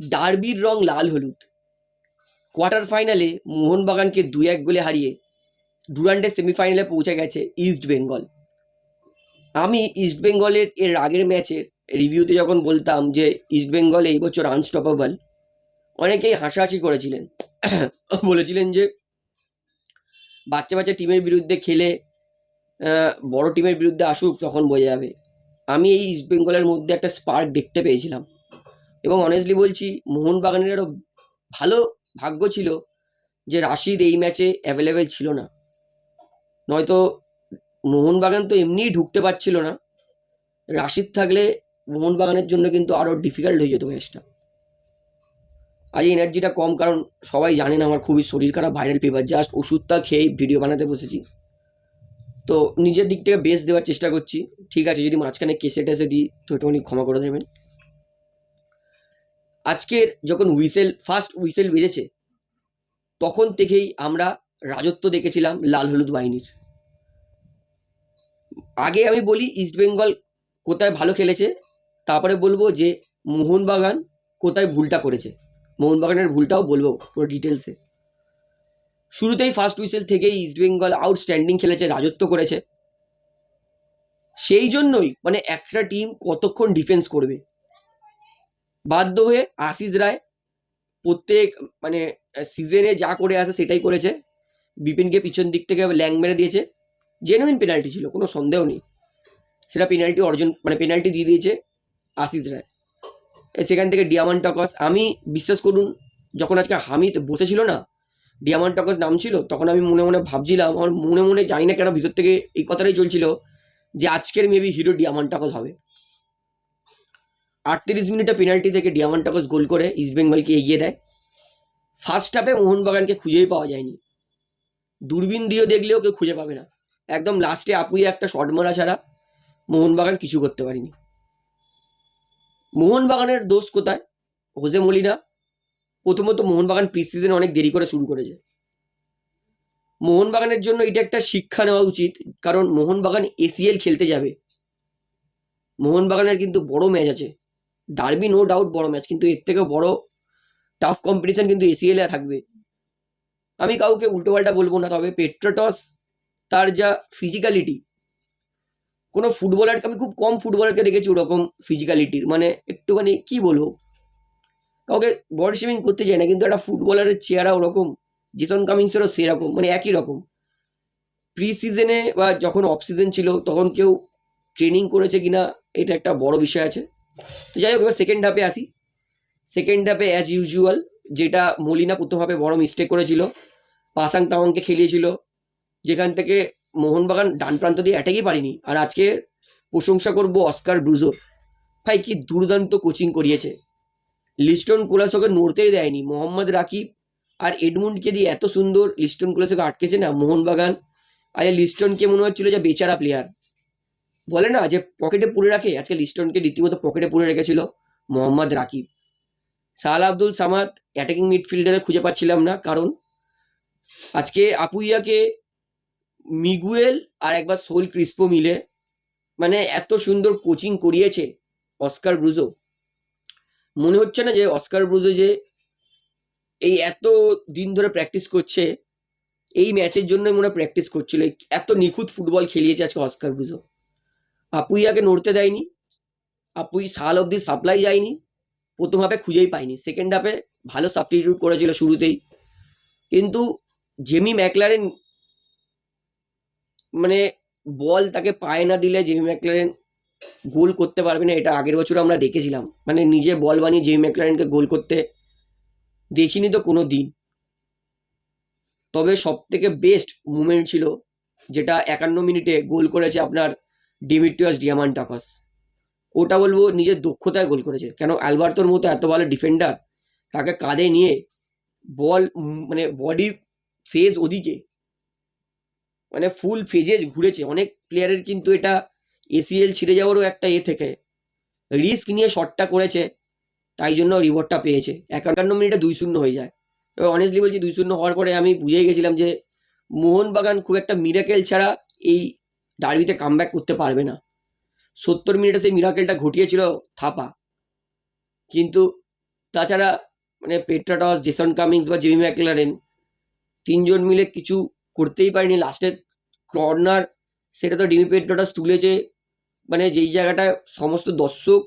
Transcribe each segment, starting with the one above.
ডার্বির রং লাল হলুদ। কোয়ার্টার ফাইনালে মোহনবাগানকে দুই এক গোলে হারিয়ে ডুরান্ডের সেমিফাইনালে পৌঁছে গেছে ইস্ট বেঙ্গল। আমি ইস্ট বেঙ্গলের এর আগের ম্যাচের রিভিউতে যখন বলতাম যে ইস্ট বেঙ্গল এই বছর আনস্টপেবল অনেকেই হাসাহাসি করেছিলেন। বলেছিলেন যে বাচ্চা বাচ্চা টিমের বিরুদ্ধে খেলে বড় টিমের বিরুদ্ধে আসুক তখন বোঝা যাবে। আমি এই ইস্ট বেঙ্গলের মধ্যে একটা স্পার্ক দেখতে পেয়েছিলাম। এবং অনেস্টলি বলছি মোহনবাগানের আরও ভালো ভাগ্য ছিল যে রাশিদ এই ম্যাচে অ্যাভেলেবেল ছিল না। নয়তো মোহনবাগান তো এমনিই ঢুকতে পারছিল না। রাশিদ থাকলে মোহনবাগানের জন্য কিন্তু আরও ডিফিকাল্ট হয়ে যেত ম্যাচটা আজ এনার্জিটা কম, কারণ সবাই জানেন আমার খুবই শরীর খারাপ ভাইরাল পেপার জাস্ট ওষুধটা খেয়েই ভিডিও বানাতে বসেছি। তো নিজের দিক থেকে বেস্ট দেওয়ার চেষ্টা করছি। ঠিক আছে, যদি মাঝখানে কেসে টেসে দিই, তো একটুখানি ক্ষমা করে দেবেন। আজকের যখন হুইসেল ফার্স্ট হুইসেল বেজেছে, তখন থেকেই আমরা রাজত্ব দেখেছিলাম লাল হলুদ বাহিনীর। আগে আমি বলি ইস্ট বেঙ্গল কোথায় ভালো খেলেছে, তারপরে বলব যে মোহনবাগান কোথায় ভুলটা করেছে। মোহনবাগানের ভুলটাও বলব পুরো ডিটেলসে শুরুতেই ফার্স্ট হুইসেল থেকেই ইস্ট বেঙ্গল আউটস্ট্যান্ডিং খেলেছে, রাজত্ব করেছে। সেই জন্যই মানে একটা টিম কতক্ষণ ডিফেন্স করবে? বাধ্য হয়ে আশিস রায় প্রত্যেক মানে সিজনে যা করে আসে সেটাই করেছে। বিপিনকে পিছন দিক থেকে ল্যাং মেরে দিয়েছে। জেনুইন পেনাল্টি ছিল, কোনো সন্দেহ নেই। সেটা পেনাল্টি অর্জন মানে পেনাল্টি দিয়ে দিয়েছে আশিস রায়। সেখান থেকে ডিয়ামন টকস আমি বিশ্বাস করুন, যখন আজকে হামিদ বসেছিল না ডিয়ামন টকস নাম ছিল, তখন আমি মনে মনে ভাবছিলাম, আমার মনে মনে জানি না কেন ভিতর থেকে এই কথাটাই চলছিল যে আজকের মেবি হিরো ডিয়ামন টকস হবে। আটত্রিশ মিনিটে পেনাল্টি থেকে ডিয়ামন টকস গোল করে ইস্ট বেঙ্গলকে এগিয়ে দেয়। ফার্স্ট হাফে মোহনবাগানকে খুঁজেই পাওয়া যায়নি। দূরবীন দিয়েও দেখলেও কেউ খুঁজে পাবে না। একদম লাস্টে আপুই একটা শট মারা ছাড়া মোহনবাগান কিছু করতে পারেনি। মোহনবাগানের দোষ কোথায়? Jose Molina. প্রথমত মোহনবাগান প্রি সিজনে অনেক দেরি করে শুরু করেছে। মোহনবাগানের জন্য এটা একটা শিক্ষা নেওয়া উচিত, কারণ মোহনবাগান এসিএল খেলতে যাবে। মোহনবাগানের কিন্তু বড় ম্যাচ আছে। ডার্বি নো ডাউট বড় ম্যাচ কিন্তু এর থেকে বড় টাফ কম্পিটিশন কিন্তু এসিএলে থাকবে। আমি কাউকে উল্টোপাল্টা বলব না, তবে পেট্রোটস তার যা ফিজিক্যালিটি কোনো ফুটবলারকে আমি খুব কম ফুটবলারকে দেখেছি ওরকম ফিজিক্যালিটির মানে একটুখানি, কি বলব? কাউকে বডি শেমিং করতে চাই না, কিন্তু একটা ফুটবলারের চেহারা ওরকম জেসন কামিংসেরও সেরকম মানে একই রকম। প্রি সিজনে বা যখন অফ সিজন ছিল, তখন কেউ ট্রেনিং করেছে কিনা, এটা একটা বড় বিষয় আছে। তো যাই হোক, এবার সেকেন্ড হাফে আসি। সেকেন্ড হাফে অ্যাজ ইউজুয়াল যেটা মলিনা প্রথম হাফে বড় মিস্টেক করেছিল, পাসাং তাওয়াংকে খেলিয়েছিল, যেখান থেকে মোহনবাগান ডান প্রান্ত দিয়ে অ্যাটাকই পারিনি। আর আজকে প্রশংসা করব অস্কার ব্রুজো। ভাই, কি দুর্দান্ত কোচিং করিয়েছে। লিস্টন কোলাসোকে নড়তেই দেয়নি। মোহাম্মদ রাকিব আর এডমুন্ডকে দিয়ে এত সুন্দর লিস্টন কোলাসোকে আটকেছে না মোহনবাগান। আজ লিস্টনকে মনে হচ্ছিল যে বেচারা প্লেয়ার বলে না যে পকেটে পুরে রাখে? আজকে লিস্টনকে রীতিমতো পকেটে পুরে রেখেছিল মোহাম্মদ রাকিব। সাল আব্দুল সামাদ অ্যাটাকিং মিডফিল্ডারে খুঁজে পাচ্ছিলাম না, কারণ আজকে আপুইয়াকে মিগুয়েল আর একবার সোল ক্রিস্পো মিলে মানে এত সুন্দর কোচিং করিয়েছে অস্কার ব্রুজো। মনে হচ্ছে না যে অস্কার ব্রুজো যে এই এত দিন ধরে প্র্যাকটিস করছে, এই ম্যাচের জন্য মনে প্র্যাকটিস করছিল। এত নিখুঁত ফুটবল খেলিয়েছে আজকে অস্কার ব্রুজো। আপুইয়াকে নড়তে দেয়নি আপুই সাল অব্দি সাপ্লাই যায়নি, প্রথম হাফে খুঁজেই পাইনি সেকেন্ড হাফে ভালো সাবস্টিটিউট করেছিল শুরুতেই। কিন্তু জেমি ম্যাকলারেন মানে বল তাকে পায়ে না দিলে জেমি ম্যাকলারেন গোল করতে পারবে না, এটা আগের বছর আমরা দেখেছিলাম। মানে নিজে বল বানিয়ে জেমি ম্যাকলারেনকে গোল করতে দেখিনি তো কোনো দিন। তবে সব থেকে বেস্ট মুমেন্ট ছিল, যেটা একান্ন মিনিটে গোল করেছে আপনার ডিমিট্রিয়াস ডিয়ামান টাকাস ওটা বলব নিজের দক্ষতায় গোল করেছে। কেন অ্যালবার্তোর মতো এত ভালো ডিফেন্ডার তাকে কাঁধে নিয়ে বল মানে বডি ফেজ ওদিকে মানে ফুল ফেজে ঘুরেছে। অনেক প্লেয়ারের কিন্তু এটা এসিএল ছিঁড়ে যাওয়ারও একটা এ থেকে। রিস্ক নিয়ে শটটা করেছে, তাই জন্য রিওয়ার্ডটা পেয়েছে। একান্ন মিনিটে দুই শূন্য হয়ে যায়। এবার অনেস্টলি বলছি, দুই শূন্য হওয়ার পরে আমি বুঝে গেছিলাম যে মোহনবাগান খুব একটা মিরাকেল ছাড়া এই ডার্বিতে কামব্যাক করতে পারবে না। সত্তর মিনিটে সেই মিরাকেলটা ঘটিয়েছিল থাপা। কিন্তু তাছাড়া মানে পেট্রাটস জেসন কামিংস বা জেমি ম্যাকলারেন তিনজন মিলে কিছু করতেই পারেনি। লাস্টে কর্নার সেটা তো ডিমি পেট্রাটস তুলেছে। মানে যেই জায়গাটায় সমস্ত দর্শক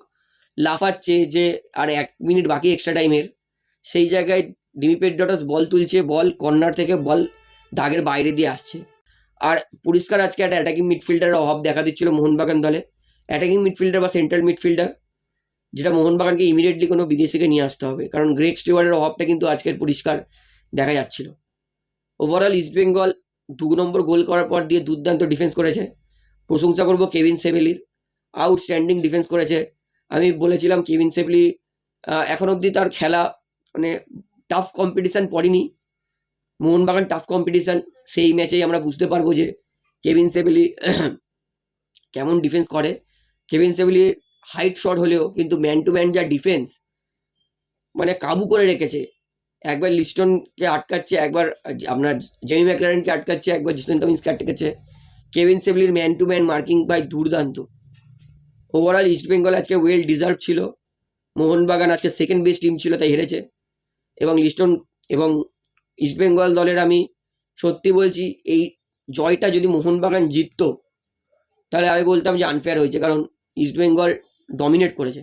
লাফাচ্ছে যে আর এক মিনিট বাকি এক্সট্রা টাইমের সেই জায়গায় ডিমি পেট্রাটস বল তুলছে বল কর্নার থেকে বল দাগের বাইরে দিয়ে আসছে। আর পরিষ্কার আজকে একটা অ্যাটাকিং মিডফিল্ডারের অভাব দেখা দিচ্ছিল মোহনবাগান দলে। অ্যাটাকিং মিডফিল্ডার বা সেন্ট্রাল মিডফিল্ডার যেটা মোহনবাগানকে ইমিডিয়েটলি কোনো বিদেশিকে নিয়ে আসতে হবে। কারণ গ্রেক স্টিওয়ার্ডের অভাবটা কিন্তু আজকের পরিষ্কার দেখা যাচ্ছিল। ওভারঅল ইস্টবেঙ্গল দু নম্বর গোল করার পর দিয়ে দুর্দান্ত ডিফেন্স করেছে। প্রশংসা করব কেভিন সেভেলির আউটস্ট্যান্ডিং ডিফেন্স করেছে। আমি বলেছিলাম কেভিন সেভলি এখন অবধি তার খেলা মানে টাফ কম্পিটিশান পড়েনি। মোহনবাগান টাফ কম্পিটিশান সেই ম্যাচেই আমরা বুঝতে পারব যে কেভিন সেভেলি কেমন ডিফেন্স করে। কেভিন সেভলির হাইট শট হলেও কিন্তু ম্যান টু ম্যান যা ডিফেন্স মানে কাবু করে রেখেছে। একবার লিস্টনকে আটকাচ্ছে, একবার আপনার জেমি ম্যাকলারেনকে আটকাচ্ছে, একবার জিসন কামিন্সকে আটকাচ্ছে। Kevin সেভলির man to man marking by দুর্দান্ত। ওভারঅল ইস্ট বেঙ্গল আজকে ওয়েল ডিজার্ভ ছিল। মোহনবাগান আজকে সেকেন্ড বেস্ট টিম ছিল, তাই হেরেছে। এবং লিস্টন এবং ইস্ট বেঙ্গল দলের আমি সত্যি বলছি, এই জয়টা যদি মোহনবাগান জিততো, তাহলে আমি বলতাম যে আনফেয়ার হয়েছে, কারণ ইস্ট বেঙ্গল ডমিনেট করেছে।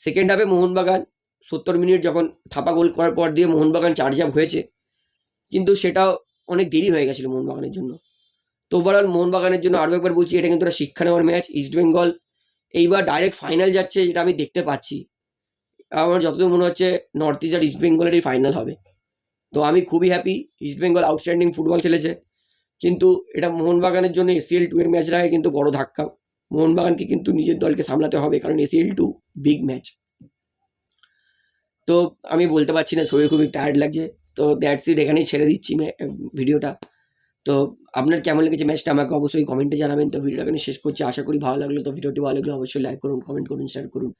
সেকেন্ড হাফে মোহনবাগান সত্তর মিনিট যখন থাপা গোল করার পর দিয়ে মোহনবাগান চার্জ আপ হয়েছে, কিন্তু সেটাও অনেক দেরি হয়ে গেছিল মোহনবাগানের জন্য। তো ওভারঅল মোহনবাগানের জন্য আরও একবার বলছি, এটা কিন্তু একটা শিক্ষা নেওয়ার ম্যাচ ইস্ট বেঙ্গল এইবার ডাইরেক্ট ফাইনাল যাচ্ছে, যেটা আমি দেখতে পাচ্ছি। আমার যতদূর মনে হচ্ছে নর্থ ইস্ট আর ইস্ট বেঙ্গলেরই ফাইনাল হবে। তো আমি খুবই happy East Bengal outstanding football খেলেছে। কিন্তু এটা মোহনবাগানের জন্য এসিএল টু এর ম্যাচ রাখে কিন্তু বড় ধাক্কা। মোহনবাগানকে কিন্তু নিজের দলকে সামলাতে হবে, কারণ এসিএল টু বিগ ম্যাচ তো আমি বলতে পারছি না, শরীর খুবই টায়ার্ড লাগছে। তো দ্যাটস ইট এখানেই ছেড়ে দিচ্ছি ভিডিওটা। তো আপনার কেমন লেগেছে ম্যাচটা আমাকে অবশ্যই কমেন্টে জানাবেন। তো ভিডিওটা এখানে শেষ করছি। আশা করি ভালো লাগল। তো ভিডিওটি ভালো লাগলে অবশ্যই লাইক করুন কমেন্ট করুন শেয়ার করুন।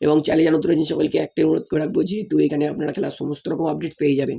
এবং চ্যানেলে নতুন আছেন সকলকে একটাই অনুরোধ করে রাখব, যেহেতু এখানে আপনারা খেলার সমস্ত রকম আপডেট পেয়ে যাবেন।